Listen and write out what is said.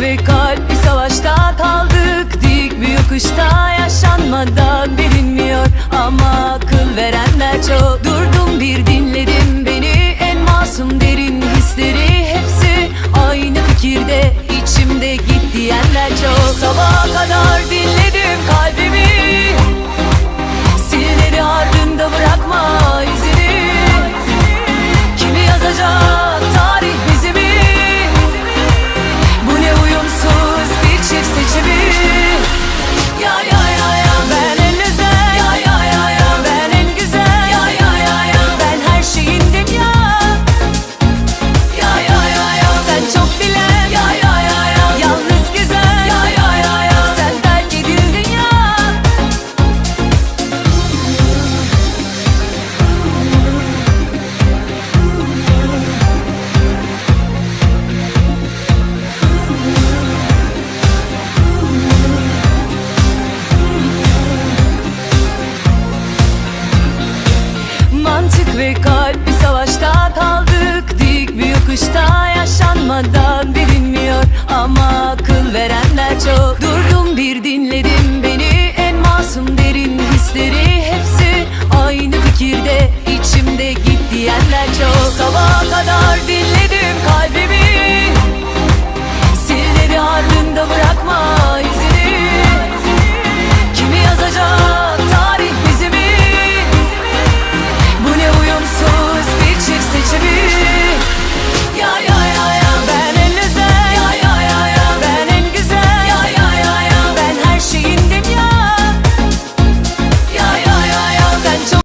ve kalp. Bir savaşta kaldık Dik bir yokuşta yaşanmadan bilinmiyor. Ama akıl verenler çok. Durdum bir dinledim beni En masum derin hisleri hepsi Aynı fikirde. İçimde git diyenler çok. Sabaha kadar bir hisleri hepsi aynı fikirde.